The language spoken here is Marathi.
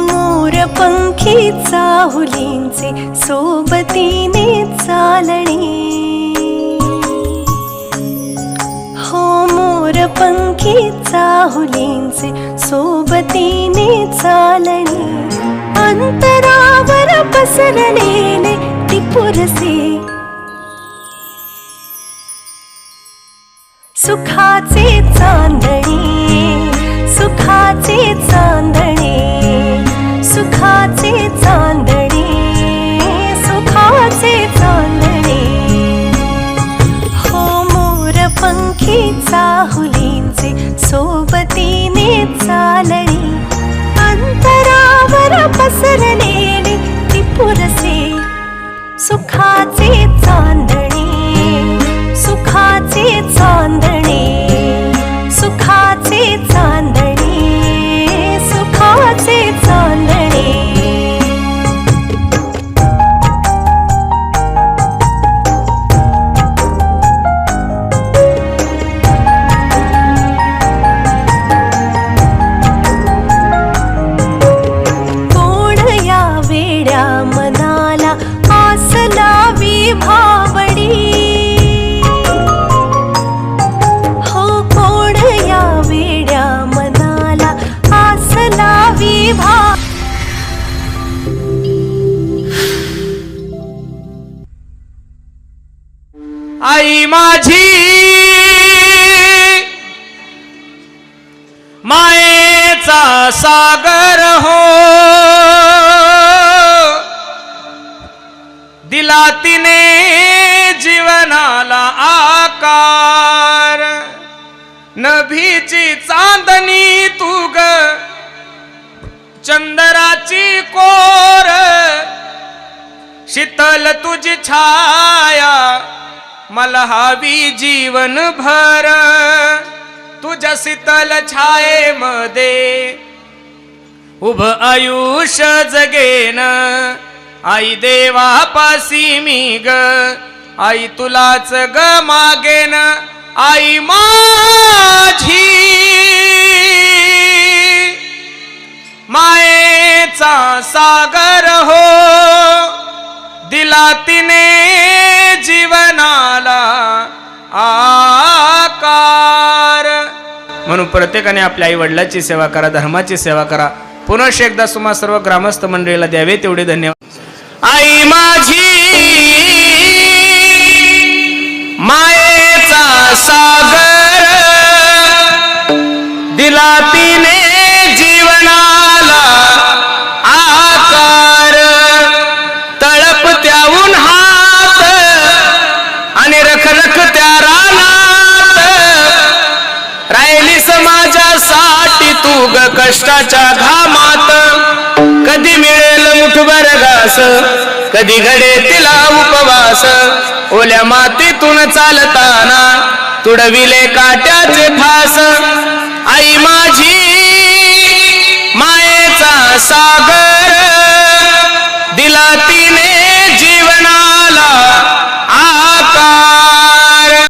मोरपंखी चाहुलींचे सोबतीने चालणे. हो मोरपंखी चाहुलींचे सोबतीने चालणे. अंतरावर पसरलेले टिपुरसे सुखाचे चांदणी सुखाचे चांदणी. आई माझी मायेचा सागर हो। दिला तिने जीवनाला आकार नभीची चांदणी चंदराची कोर शीतल तुझी छाया मला हवी जीवन भर. तुझ्या शीतल छायेमध्ये उभ आयुष्य जगेन. आई देवापासी मी ग आई तुलाच ग मागेन. आई माझी म्हणून प्रत्येकाने आपल्या आई वडिलाची सेवा करा धर्माची सेवा करा. पुनश एकदा सुमा सर्व ग्रामस्थ मंडळीला द्यावे तेवढे धन्यवाद. आई माझी मायेचा सागर दिला कष्टाच्या घामात कधी मिळेल मुठभर घास कधी घडे तिला उपवास. ओल्या मातीतून चालताना तुडविले काट